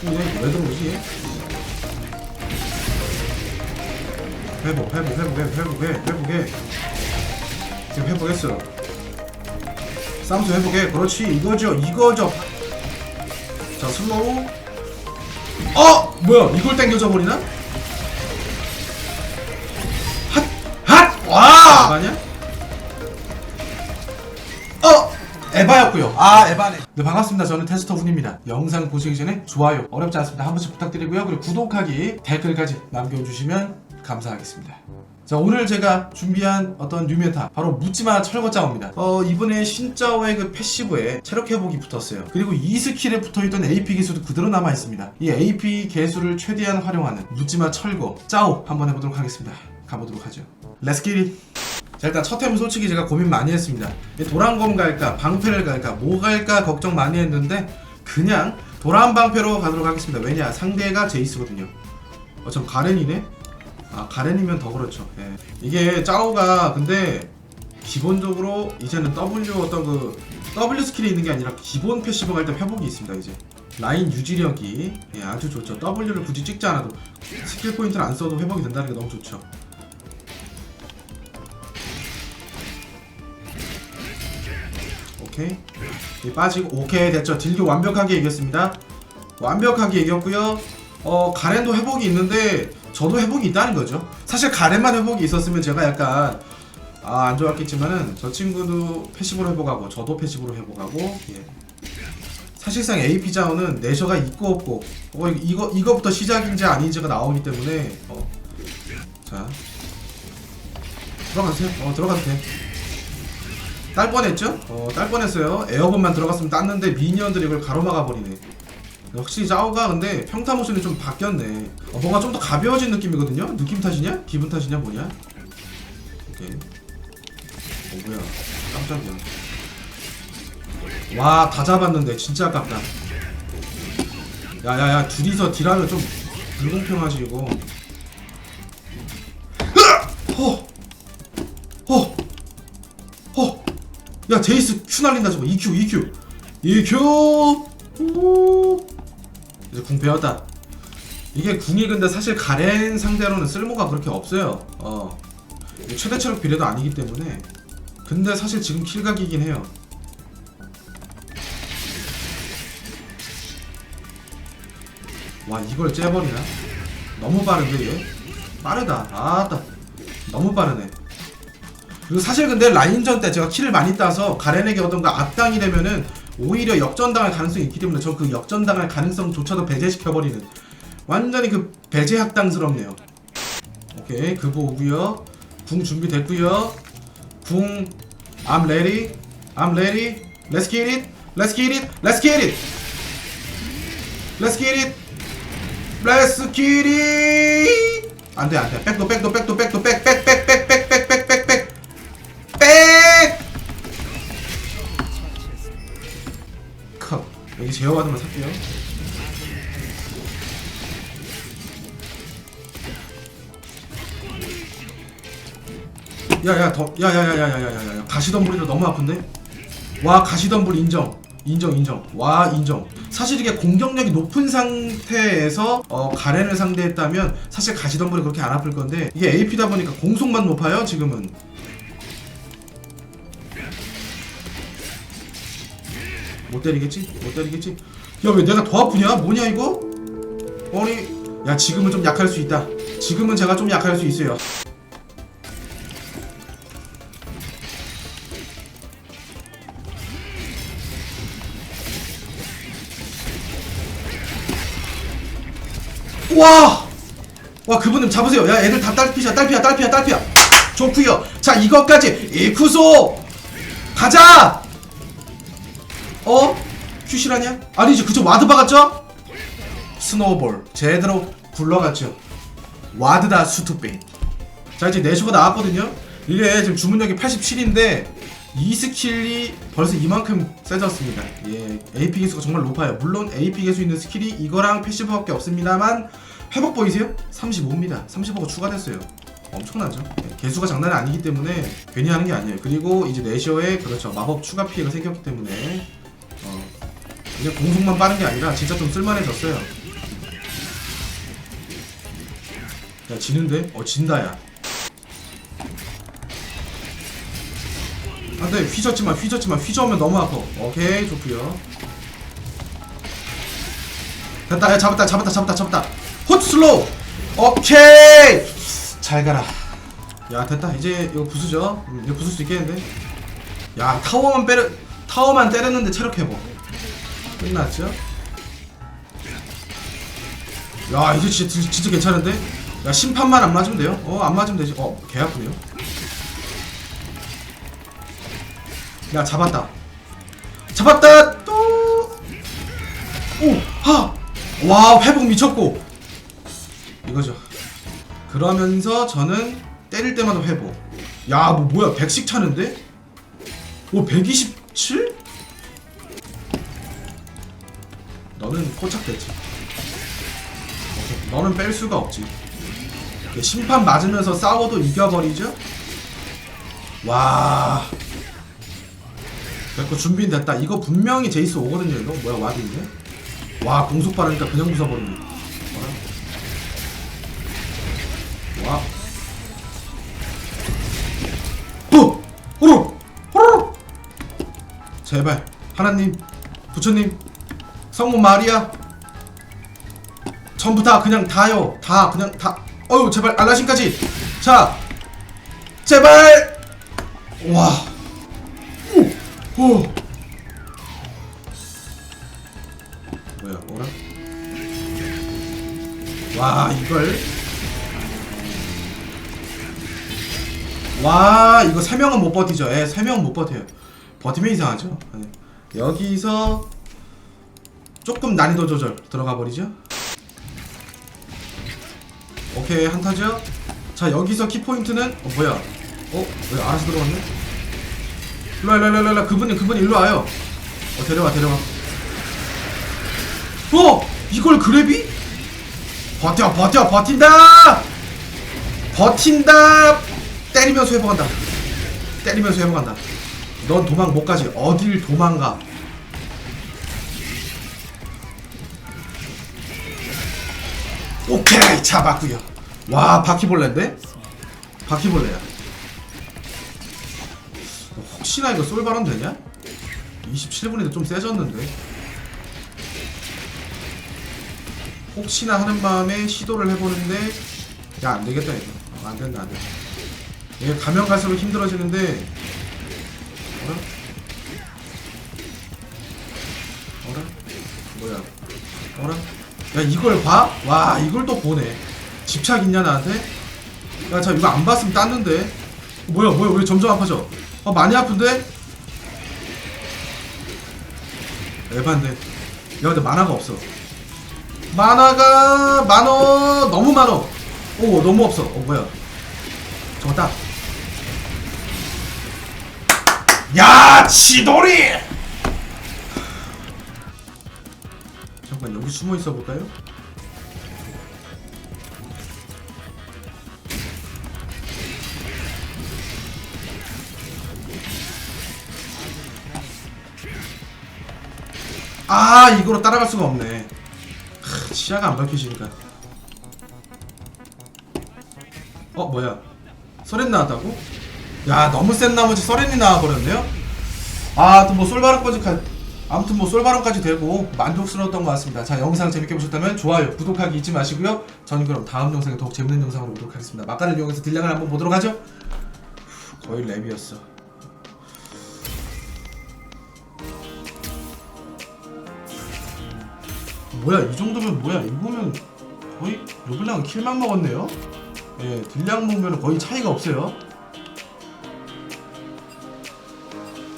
근데 왜 들어오지? 회복 회복 회복해 회복해 회복해. 지금 회복했어. 쌈수 회복해. 그렇지. 이거죠. 이거죠. 자 슬로우. 어! 뭐야? 이걸 당겨져 버리나? 핫 핫 와! 아니야 에바였고요. 아 에바네. 네 반갑습니다. 저는 테스터 훈입니다. 영상 보시기 전에 좋아요 어렵지 않습니다. 한 번씩 부탁드리고요. 그리고 구독하기 댓글까지 남겨주시면 감사하겠습니다. 자 오늘 제가 준비한 어떤 뉴메타 바로 묻지마 철거짜오입니다. 어 이번에 신짜오의 그 패시브에 체력 회복이 붙었어요. 그리고 이 스킬에 붙어있던 AP 개수도 그대로 남아있습니다. 이 AP 개수를 최대한 활용하는 묻지마 철거 짜오 한번 해보도록 하겠습니다. 가보도록 하죠. 렛츠 기릿 자 일단 첫 템은 솔직히 제가 고민 많이 했습니다. 이 도란검 갈까 방패를 갈까 뭐 갈까 걱정 많이 했는데 그냥 도란 방패로 가도록 하겠습니다. 왜냐 상대가 제이스거든요. 어참 가렌이네? 아 가렌이면 더 그렇죠. 예. 이게 짜오가 근데 기본적으로 이제는 W 어떤 그 W 스킬이 있는 게 아니라 기본 패시브 갈때 회복이 있습니다 이제. 라인 유지력이. 예, 아주 좋죠. W를 굳이 찍지 않아도 스킬 포인트를 안 써도 회복이 된다는 게 너무 좋죠 오케이. 이 빠지고 오케이 됐죠. 딜교 완벽하게 이겼습니다. 완벽하게 이겼고요. 어 가렌도 회복이 있는데 저도 회복이 있다는 거죠. 사실 가렌만 회복이 있었으면 제가 약간 아 안 좋았겠지만은 저 친구도 패시브로 회복하고 저도 패시브로 회복하고 예. 사실상 AP 자원은 내셔가 있고 없고 어 이거 이거부터 시작인지 아닌지가 나오기 때문에 어. 자. 들어가세요. 어 들어가도 돼 딸 뻔했죠? 어, 딸 뻔했어요. 에어건만 들어갔으면 땄는데 미니언들이 이걸 가로막아 버리네. 역시 짜오가 근데 평타 모션이 좀 바뀌었네. 어, 뭔가 좀 더 가벼워진 느낌이거든요. 느낌 탓이냐? 기분 탓이냐 뭐냐? 오케이. 어 뭐야? 깜짝이야. 와 다 잡았는데 진짜 아깝다. 야야야 둘이서 딜하면 좀 불공평하지 이거. 야 제이스 Q 날린다 저거. EQ EQ EQ 오. 이제 궁 배웠다. 이게 궁이 근데 사실 가렌 상대로는 쓸모가 그렇게 없어요. 어. 최대 체력 비례도 아니기 때문에. 근데 사실 지금 킬각이긴 해요. 와 이걸 째버리나? 너무 빠른데 얘? 빠르다. 아따 너무 빠르네 그리고 사실 근데 라인전 때 제가 키를 많이 따서 가렌에게 어떤가 그 악당이 되면은 오히려 역전당할 가능성이 있기 때문에 저 그 역전당할 가능성조차도 배제시켜버리는 완전히 그 배제학당스럽네요. 오케이. 그거 오구요. 궁 준비됐구요. 궁 I'm ready. I'm ready. Let's get it. Let's get it. Let's get it. Let's get it. Let's get it. 안돼 안돼. 백도 백도 백도 백도 백백백백백백. 컷. 여기 제어받으면 살게요. 야야 더 야야야야야야야 가시덤불이도 너무 아픈데? 와 가시덤불 인정 인정 인정 와 인정 사실 이게 공격력이 높은 상태에서 어, 가렌을 상대했다면 사실 가시덤불이 그렇게 안 아플 건데 이게 AP다 보니까 공속만 높아요 지금은 못 때리겠지? 못 때리겠지? 야 왜 내가 더 아프냐? 뭐냐 이거? 아니 야 지금은 좀 약할 수 있다 지금은 제가 좀 약할 수 있어요 와! 와 그분님 잡으세요 야 애들 다 딸피야 딸피야 딸피야 딸피야 좋구요 자 이것까지 이쿠소 가자 어? 큐실하냐? 아니지 그저 와드 박았죠? 스노우볼. 제대로 굴러갔죠. 와드다 수투빛 자 이제 내쇼가 나왔거든요. 이게 지금 주문력이 87인데 이 스킬이 벌써 이만큼 세졌습니다. 예 AP 개수가 정말 높아요. 물론 AP 개수 있는 스킬이 이거랑 패시브밖에 없습니다만 회복 보이세요? 35입니다. 35가 추가됐어요. 엄청나죠? 예, 개수가 장난이 아니기 때문에 괜히 하는 게 아니에요. 그리고 이제 내셔에 그렇죠. 마법 추가 피해가 생겼기 때문에 이제 공속만 빠른 게 아니라 진짜 좀 쓸만해졌어요. 야 지는데? 어 진다야. 안돼 아, 네, 휘졌지만 휘졌지만 휘저으면 너무 아파. 오케이 좋구요. 됐다 야 잡았다 잡았다 잡았다 잡았다. 호트 슬로우. 오케이 잘 가라. 야 됐다 이제 이거 부수죠. 이거 부술 수 있겠는데? 야 타워만 빼려 타워만 때렸는데 체력 해보. 끝났죠? 야 이제 진짜, 진짜, 괜찮은데? 야 심판만 안 맞으면 돼요? 어 안 맞으면 되지. 어 개 아프네요. 야 잡았다. 잡았다! 또 오하 와 회복 미쳤고. 이거죠. 그러면서 저는 때릴 때마다 회복. 야 뭐 뭐야 100씩 차는데? 오 127? 너는 포착됐지. 너는 뺄 수가 없지. 심판 맞으면서 싸워도 이겨버리죠? 와. 됐고 준비는 됐다. 이거 분명히 제이스 오거든요 이거. 뭐야 와드 있네 와 공속 빠르니까 그냥 부숴버리네. 와. 후! 호로! 호로! 제발. 하나님 부처님 성모 마리아 전부 다 그냥 다요 다 그냥 다 어유 제발 알라신까지 자 제발 와 오! 오! 뭐야 뭐라? 와 이걸 와 이거 세 명은 못 버티죠. 예, 세 명은 못 버텨요. 버티면 이상하죠. 예. 여기서 조금 난이도 조절 들어가 버리죠. 오케이 한타죠. 자 여기서 키 포인트는 어 뭐야? 어 뭐야 알아서 들어갔네. 일로 와 일로 그분이 그분이 일로 와요. 어 데려와 데려와. 어 이걸 그래비? 버텨 버텨 버틴다. 버틴다. 때리면서 회복한다. 때리면서 회복한다. 넌 도망 못 가지. 어딜 도망가? 오케이 잡았구요. 와 바퀴벌레인데? 바퀴벌레야. 혹시나 이거 솔바람 되냐? 27분인데 좀 세졌는데. 혹시나 하는 마음에 시도를 해보는데 야 안되겠다 이거 어, 안된다 안된다 얘 가면 갈수록 힘들어지는데 어라? 어라? 뭐야 어라? 야 이걸 봐? 와 이걸 또 보네. 집착 있냐 나한테? 야 자 이거 안 봤으면 땄는데. 뭐야 뭐야 왜 점점 아파져? 아 많이 아픈데? 에반데. 야 근데 만화가 없어. 만화가 만원 너무 많어. 오 너무 없어. 어 뭐야? 저거다 야 치돌이 잠깐 여기 숨어 있어 볼까요? 아 이거로 따라갈 수가 없네 하, 시야가 안 밝혀지니까 어 뭐야 서렌 나왔다고? 야 너무 센 나머지 서렌이 나와버렸네요 아 또 뭐 솔바람까지 가 아무튼 뭐 솔바람까지 되고 만족스러웠던 것 같습니다. 자 영상 재밌게 보셨다면 좋아요 구독하기 잊지 마시고요. 저는 그럼 다음 영상에 더욱 재밌는 영상으로 오도록 하겠습니다. 막간을 이용해서 딜량을 한번 보도록 하죠. 후, 거의 랩이었어. 뭐야 이 정도면 뭐야? 이거면 거의 르블랑은 킬만 먹었네요. 예 딜량 보면 거의 차이가 없어요.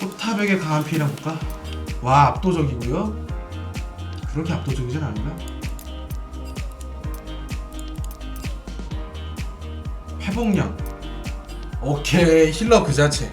포탑에게 강한 피해량 볼까? 와 압도적이고요 그렇게 압도적이진 않나? 회복량 오케이 힐러 그 자체